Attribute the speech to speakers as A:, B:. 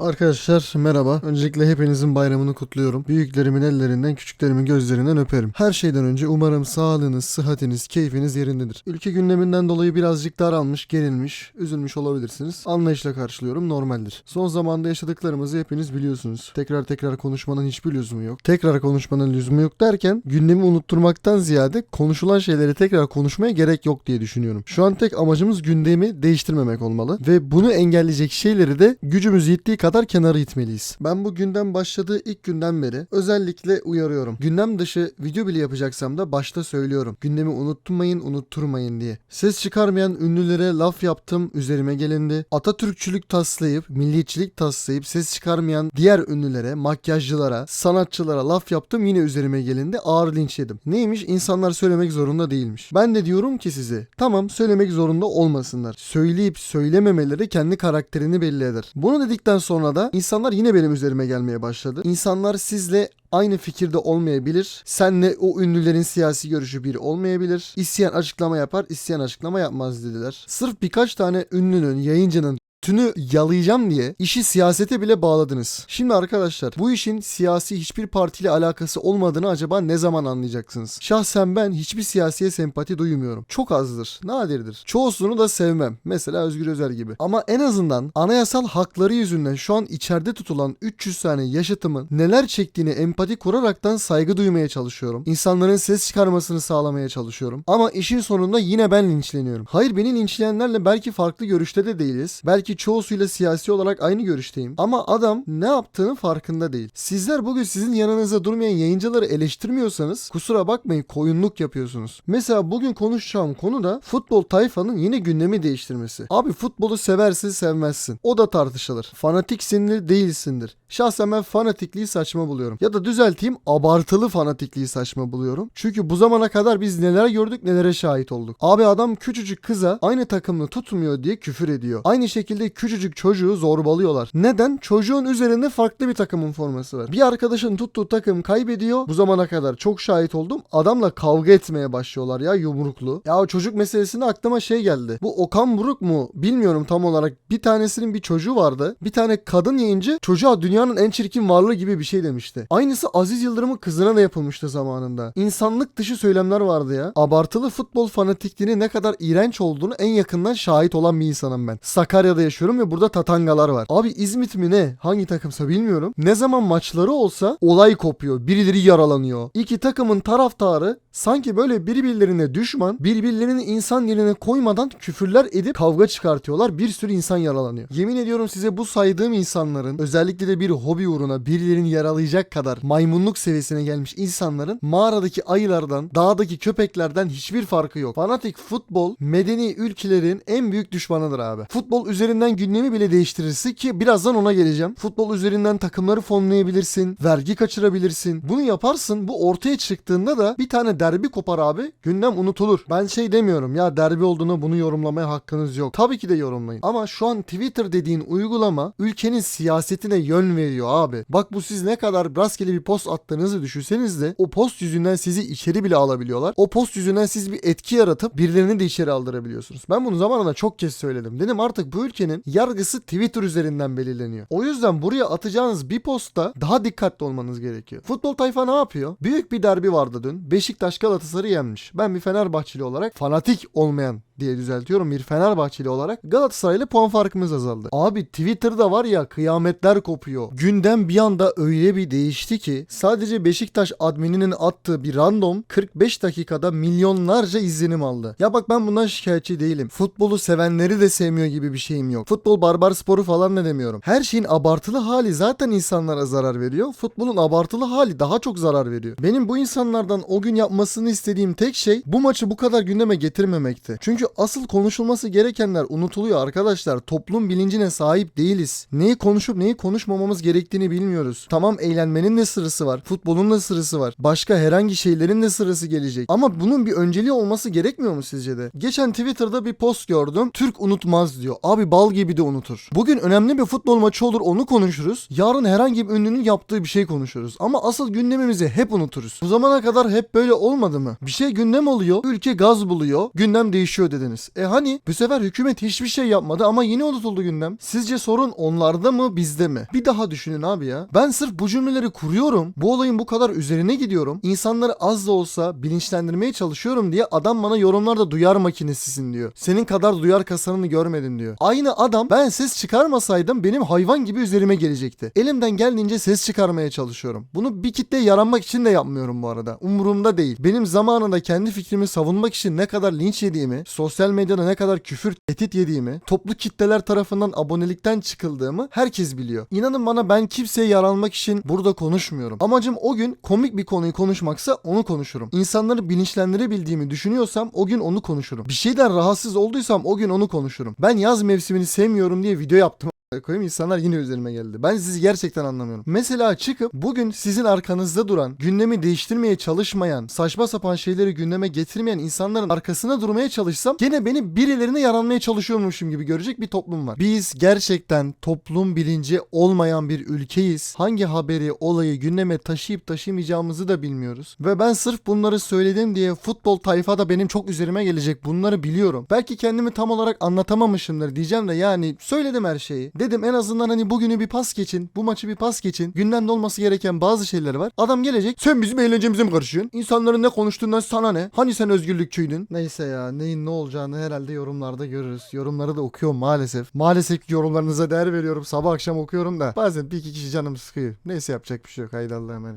A: Arkadaşlar merhaba. Öncelikle hepinizin bayramını kutluyorum. Büyüklerimin ellerinden, küçüklerimin gözlerinden öperim. Her şeyden önce umarım sağlığınız, sıhhatiniz, keyfiniz yerindedir. Ülke gündeminden dolayı birazcık daralmış, gerilmiş, üzülmüş olabilirsiniz. Anlayışla karşılıyorum, normaldir. Son zamanda yaşadıklarımızı hepiniz biliyorsunuz. Tekrar tekrar konuşmanın hiçbir lüzumu yok. Tekrar konuşmanın lüzumu yok derken gündemi unutturmaktan ziyade konuşulan şeyleri tekrar konuşmaya gerek yok diye düşünüyorum. Şu an tek amacımız gündemi değiştirmemek olmalı ve bunu engelleyecek şeyleri de gücümüz yettiği kadar kenara itmeliyiz. Ben bu gündem başladığı ilk günden beri özellikle uyarıyorum. Gündem dışı video bile yapacaksam da başta söylüyorum. Gündemi unutturmayın, unutturmayın diye. Ses çıkarmayan ünlülere laf yaptım, üzerime gelindi. Atatürkçülük taslayıp, milliyetçilik taslayıp ses çıkarmayan diğer ünlülere, makyajcılara, sanatçılara laf yaptım yine üzerime gelindi. Ağır linç yedim. Neymiş? İnsanlar söylemek zorunda değilmiş. Ben de diyorum ki size, tamam söylemek zorunda olmasınlar. Söyleyip söylememeleri kendi karakterini belli eder. Bunu dedikten sonra da insanlar yine benim üzerime gelmeye başladı. İnsanlar sizle aynı fikirde olmayabilir. Senle o ünlülerin siyasi görüşü bir olmayabilir. İsteyen açıklama yapar, isteyen açıklama yapmaz dediler. Sırf birkaç tane ünlünün, yayıncının tünü yalayacağım diye işi siyasete bile bağladınız. Şimdi arkadaşlar bu işin siyasi hiçbir partiyle alakası olmadığını acaba ne zaman anlayacaksınız? Şahsen ben hiçbir siyasiye sempati duymuyorum. Çok azdır, nadirdir. Çoğusunu da sevmem. Mesela Özgür Özel gibi. Ama en azından anayasal hakları yüzünden şu an içeride tutulan 300 tane yaşıtımın neler çektiğini empati kuraraktan saygı duymaya çalışıyorum. İnsanların ses çıkarmasını sağlamaya çalışıyorum. Ama işin sonunda yine ben linçleniyorum. Hayır beni linçleyenlerle belki farklı görüşte de değiliz. Belki çoğusuyla siyasi olarak aynı görüşteyim. Ama adam ne yaptığının farkında değil. Sizler bugün sizin yanınızda durmayan yayıncıları eleştirmiyorsanız kusura bakmayın koyunluk yapıyorsunuz. Mesela bugün konuşacağım konu da futbol tayfanın yine gündemi değiştirmesi. Abi futbolu seversin sevmezsin. O da tartışılır. Fanatiksindir değilsindir. Şahsen ben fanatikliği saçma buluyorum. Ya da düzelteyim abartılı fanatikliği saçma buluyorum. Çünkü bu zamana kadar biz neler gördük nelere şahit olduk. Abi adam küçücük kıza aynı takımını tutmuyor diye küfür ediyor. Aynı şekilde küçücük çocuğu zorbalıyorlar. Neden? Çocuğun üzerinde farklı bir takımın forması var. Bir arkadaşın tuttuğu takım kaybediyor. Bu zamana kadar çok şahit oldum. Adamla kavga etmeye başlıyorlar ya yumruklu. Ya çocuk meselesinde aklıma şey geldi. Bu Okan Buruk mu? Bilmiyorum tam olarak. Bir tanesinin bir çocuğu vardı. Bir tane kadın yayıncı çocuğa dünyanın en çirkin varlığı gibi bir şey demişti. Aynısı Aziz Yıldırım'ın kızına da yapılmıştı zamanında. İnsanlık dışı söylemler vardı ya. Abartılı futbol fanatikliğinin ne kadar iğrenç olduğunu en yakından şahit olan bir insanım ben. Sakarya'da yaşıyorum ve burada tatangalar var. Abi İzmit mi ne? Hangi takımsa bilmiyorum. Ne zaman maçları olsa olay kopuyor. Birileri yaralanıyor. İki takımın taraftarı sanki böyle birbirlerine düşman, birbirlerini insan yerine koymadan küfürler edip kavga çıkartıyorlar. Bir sürü insan yaralanıyor. Yemin ediyorum size bu saydığım insanların özellikle de bir hobi uğruna birilerini yaralayacak kadar maymunluk seviyesine gelmiş insanların mağaradaki ayılardan, dağdaki köpeklerden hiçbir farkı yok. Fanatik futbol medeni ülkelerin en büyük düşmanıdır abi. Futbol üzerinden gündemi bile değiştirirse ki birazdan ona geleceğim. Futbol üzerinden takımları fonlayabilirsin, vergi kaçırabilirsin. Bunu yaparsın. Bu ortaya çıktığında da bir tane derbi kopar abi. Gündem unutulur. Ben şey demiyorum ya derbi olduğunu bunu yorumlamaya hakkınız yok. Tabii ki de yorumlayın. Ama şu an Twitter dediğin uygulama ülkenin siyasetine yön veriyor abi. Bak bu siz ne kadar rastgele bir post attığınızı düşünseniz de o post yüzünden sizi içeri bile alabiliyorlar. O post yüzünden siz bir etki yaratıp birilerini de içeri aldırabiliyorsunuz. Ben bunu zamanında çok kez söyledim. Dedim artık bu ülkenin yargısı Twitter üzerinden belirleniyor. O yüzden buraya atacağınız bir postta daha dikkatli olmanız gerekiyor. Futbol tayfa ne yapıyor? Büyük bir derbi vardı dün. Beşiktaş Galatasaray'ı yenmiş. Ben bir Fenerbahçeli olarak fanatik olmayan diye düzeltiyorum bir Fenerbahçeli olarak Galatasaray'la puan farkımız azaldı. Abi Twitter'da var ya kıyametler kopuyor. Gündem bir anda öyle bir değişti ki sadece Beşiktaş admininin attığı bir random 45 dakikada milyonlarca izlenim aldı. Ya bak ben bundan şikayetçi değilim. Futbolu sevenleri de sevmiyor gibi bir şeyim yok. Futbol barbar sporu falan da demiyorum. Her şeyin abartılı hali zaten insanlara zarar veriyor. Futbolun abartılı hali daha çok zarar veriyor. Benim bu insanlardan o gün yapmasını istediğim tek şey bu maçı bu kadar gündeme getirmemekti. Çünkü asıl konuşulması gerekenler unutuluyor arkadaşlar. Toplum bilincine sahip değiliz. Neyi konuşup neyi konuşmamamız gerektiğini bilmiyoruz. Tamam eğlenmenin de sırası var. Futbolun da sırası var. Başka herhangi şeylerin de sırası gelecek. Ama bunun bir önceliği olması gerekmiyor mu sizce de? Geçen Twitter'da bir post gördüm. Türk unutmaz diyor. Abi bal gibi de unutur. Bugün önemli bir futbol maçı olur onu konuşuruz. Yarın herhangi bir ünlünün yaptığı bir şey konuşuruz. Ama asıl gündemimizi hep unuturuz. Bu zamana kadar hep böyle olmadı mı? Bir şey gündem oluyor. Ülke gaz buluyor. Gündem değişiyor dedi dediniz. E hani bu sefer hükümet hiçbir şey yapmadı ama yine unutuldu gündem. Sizce sorun onlarda mı bizde mi? Bir daha düşünün abi ya. Ben sırf bu cümleleri kuruyorum. Bu olayın bu kadar üzerine gidiyorum. İnsanları az da olsa bilinçlendirmeye çalışıyorum diye adam bana yorumlarda duyar makinesisin diyor. Senin kadar duyar kasanını görmedim diyor. Aynı adam ben ses çıkarmasaydım benim hayvan gibi üzerime gelecekti. Elimden geldiğince ses çıkarmaya çalışıyorum. Bunu bir kitleye yaranmak için de yapmıyorum bu arada. Umurumda değil. Benim zamanında kendi fikrimi savunmak için ne kadar linç yediğimi, sosyal medyada ne kadar küfür, tehdit yediğimi, toplu kitleler tarafından abonelikten çıkıldığımı herkes biliyor. İnanın bana ben kimseye yaranmak için burada konuşmuyorum. Amacım o gün komik bir konuyu konuşmaksa onu konuşurum. İnsanları bilinçlendirebildiğimi düşünüyorsam o gün onu konuşurum. Bir şeyden rahatsız olduysam o gün onu konuşurum. Ben yaz mevsimini sevmiyorum diye video yaptım koyayım insanlar yine üzerime geldi. Ben sizi gerçekten anlamıyorum. Mesela çıkıp bugün sizin arkanızda duran, gündemi değiştirmeye çalışmayan, saçma sapan şeyleri gündeme getirmeyen insanların arkasına durmaya çalışsam gene beni birilerine yaranmaya çalışıyormuşum gibi görecek bir toplum var. Biz gerçekten toplum bilinci olmayan bir ülkeyiz. Hangi haberi, olayı gündeme taşıyıp taşımayacağımızı da bilmiyoruz. Ve ben sırf bunları söyledim diye futbol tayfa da benim çok üzerime gelecek. Bunları biliyorum. Belki kendimi tam olarak anlatamamışımdır diyeceğim de yani söyledim her şeyi. Dedim en azından hani bugünü bir pas geçin. Bu maçı bir pas geçin. Gündemde olması gereken bazı şeyler var. Adam gelecek. Sen bizim eğlencemize mi karışıyorsun? İnsanların ne konuştuğundan sana ne? Hani sen özgürlükçüydün? Neyse ya neyin ne olacağını herhalde yorumlarda görürüz. Yorumları da okuyorum maalesef. Maalesef yorumlarınıza değer veriyorum. Sabah akşam okuyorum da. Bazen bir iki kişi canım sıkıyor. Neyse yapacak bir şey yok. Haydi Allah'a emanet.